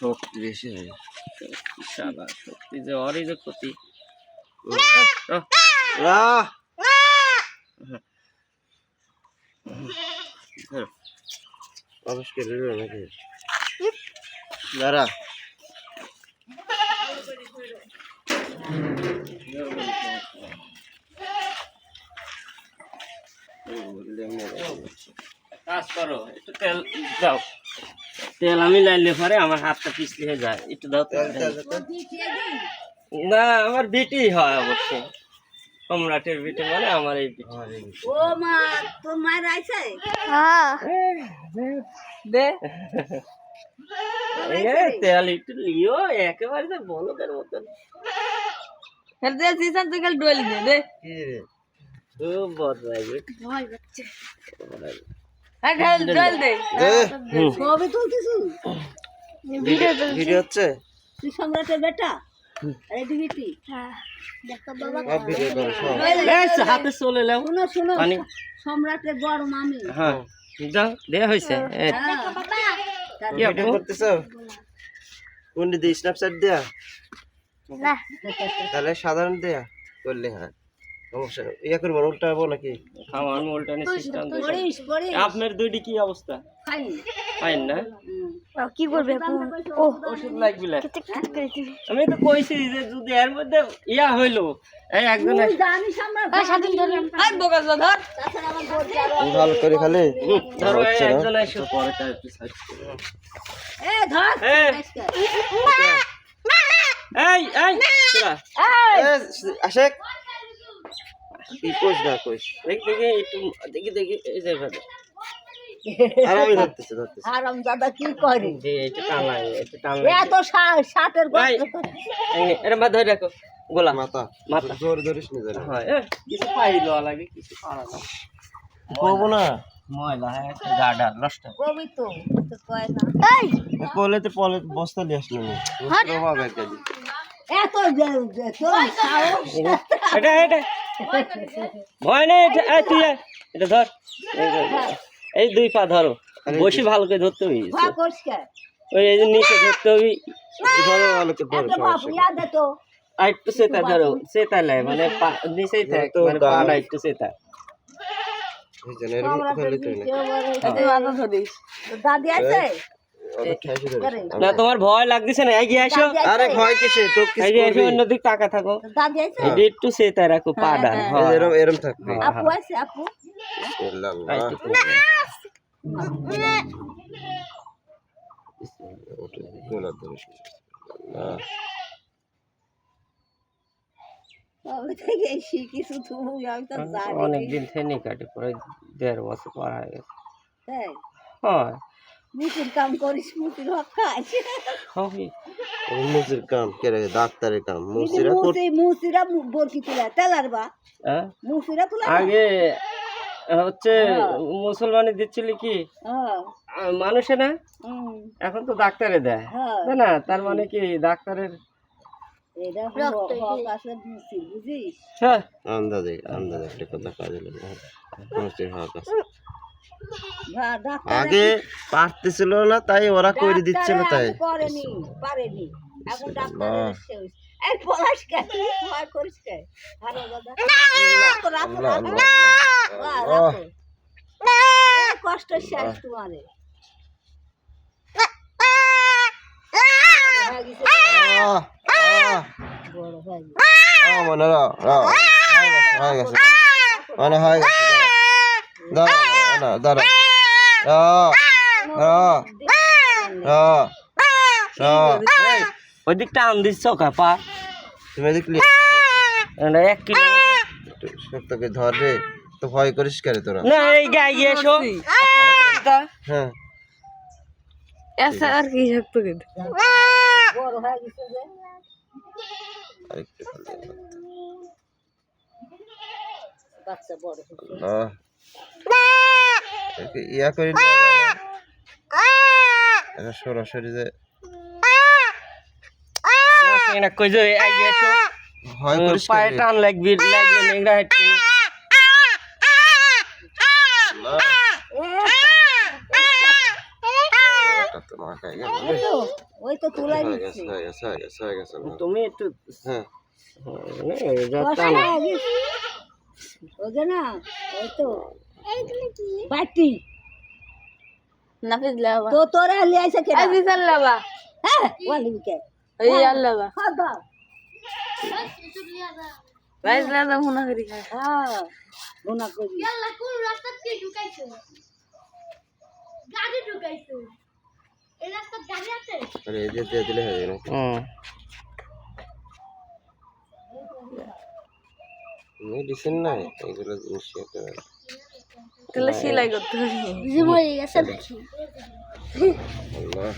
শক্তি বেশি হয়ে শালা শক্তি যে অরই যে ক্ষতি আহ, আহ! ধরো। অবশ করে দিল নাকি? দাঁড়া। কাজ করো একটু তেল দাও। তেল আমি লাইলে পরে আমার হাতটা পিছলি হয়ে যায়। একটু দাও তেল না আমার বিটি হয় অবশ্য। সম্রাটের বিটি মানে আমার এই বিটি। ও মা তোর মায়ের আইছে দে। তেল একটু লিও একেবারে তো বলদের মতন। খেল দে সিজন তুই খেল ডোলি দে দে। কি রে? খুব বদলাইবে ভয় পাচ্ছে। খেল ডোল দে। দে। ছবি তুলতেছু। ভিডিও হচ্ছে? তুই সম্রাটের বেটা? আরে দিবিটি দেখো বাবা সব ভিডিও করো সব। এই, হাতে চলে নাও। শুনো শুনো। পানি। সম্রাটের বড় মামি। হ্যাঁ। যাও দেয়া হয়েছে। এই, হ্যাঁ। স্ন্যাপচ্যাট দেয়া। তাহলে সাধারণ দেয়া। করলে হ্যাঁ। সমস্যা। ইয়া করব উল্টা হব নাকি? আপনার দুইটি কি অবস্থা? না? কি করবে ও ওষুধ লাগবে। আমি তো কইছি যে যদি এর মধ্যে ইয়া হইল এই একজন ভালো করে খালি। ধরো। একজন এসে। পরে তার এ ধর। এই, এই আশেক না কইস। দেখি দেখি একটু দেখি দেখি এই যে ভাবে আর আমি ধরতেছি ধরতেছি। হারাম দাদা কি করে? যে এটা টানলাই এটা টানলাই এত শা- ষাটের এই, গল্প এর মধ্যে ধরে রাখো। গোলা মাথা। মাথা। জোর ধরিস নি ধরে হয় কিছু পাইলো লাগে কিছু পারা না না। ময়লা হ্যাঁ একটা গাডা নষ্ট। কবি তো তো কয় না। কলেতে পলে বস্তা নিয়ে আসলো না। বস্তা হবে এক এত তোর এটা এটা। ভয় নেই তুই এটা ধর। এই দুই পা ধরো। বসি ভালো করে ধরতে হবে? ওই এই নিচে ধরতে হবে। ধরো ভালো করে ধরো আর একটু সেতা ধরো সেতা লাই মানে পা- নিচেই থাক তো মানে পাটা একটু সেতা। এই যে এরকম করলে তো না। তুই মাথা ধরিস তোর দাদি আছে? অত ঠাইছে ধরে করে। না তোমার ভয় লাগতেছে না এগিয়ে আসো। দাদি আছে? আরে ভয় কিসে তো কিছু এগিয়ে এসে করবি? অন্যদিক টাকা থাকো। তোর দাদি আছে? এই একটু সেতা রাখো পাডা এই যে হ্যাঁ এরম এরম থাকবে। আপু আছে আপু। আল্লাহ এই আল্লাহ একটু করবে। ওটা গোলা ধরিস না। আল্লাহ কবে থেকে শিখিস তুমি আমি তো জানি অনেকদিন থেকে কাটে প্রায় দেড় বছর পর হয়ে গেছে। তাই? হয়। মুখের কাম করিস মুখের হক খাস। কাম কে রে ডাক্তারের কাম। মুসিরা কর মুসি মুসিরা বরকি তুলে তেলার বা। হ্যাঁ? মুসিরা তুলে আগে হচ্ছে মুসলমানি দিচ্ছিল কি? হ্যাঁ। মানুষে না? এখন তো ডাক্তারে দেয়। হ্যাঁ। তাই না? তার মানে কি ডাক্তারের হ্যাঁ। আন্দাজে আন্দাজে একটা কথা কাজে লাগে হক আছে। হ্যাঁ, আগে পারতেছিল না তাই ওরা করে দিচ্ছিল তাই। করেনি পারেনি। এখন ডাক্তার এসে এই পলাশ কে? ভয় করিস কে? ভালো দাদা। রাখো রাখো রাখো। আল্লাহ বাহ, আল্লাহ। রাখো। এ, কষ্ট শেষ তোমারে। গেছে, আহ, আহ, বড় গেছে। আহ, মনে হয়ে। মানে হয়ে দাঁড়া দাঁড়া ওই দিকটা আন দিচ্ছ কাপা তুমি দেখলি এক কিলো একটু ধর রে তো ভয় করিস করে তোরা না এই এসো হ্যাঁ এসা আর কি শক্ত কিন্তু বড় হয়ে গেছে যে আরেকটু বাচ্চা বড় হয়েছে আল্লাহ। একে ইয়া করে এটা সরাসরি যে না কই আগে এসো। পায়ে টান লাগবি লাগলে নেংরা হয়ে হয়ে হয়ে হয়ে তুমি একটু হ্যাঁ। হ্যাঁ। হয়ে যে না ওই তো বাটি। নাফিস লাবা। তো তোরা লিয়ে আইছে কে আজিজান লাবা। হ্যাঁ ওয়ালি কে? এই আল্লাবা হ্যাঁ দাও। বাইস লাবা মুনা করি খায়। হ্যাঁ গুনা করি। আরে এই যে দিয়ে দিলে হয়ে যাবে। হুম মেডিসিন নাই এগুলো জিনিস তাহলে সেলাই করতে হবে। আল্লাহ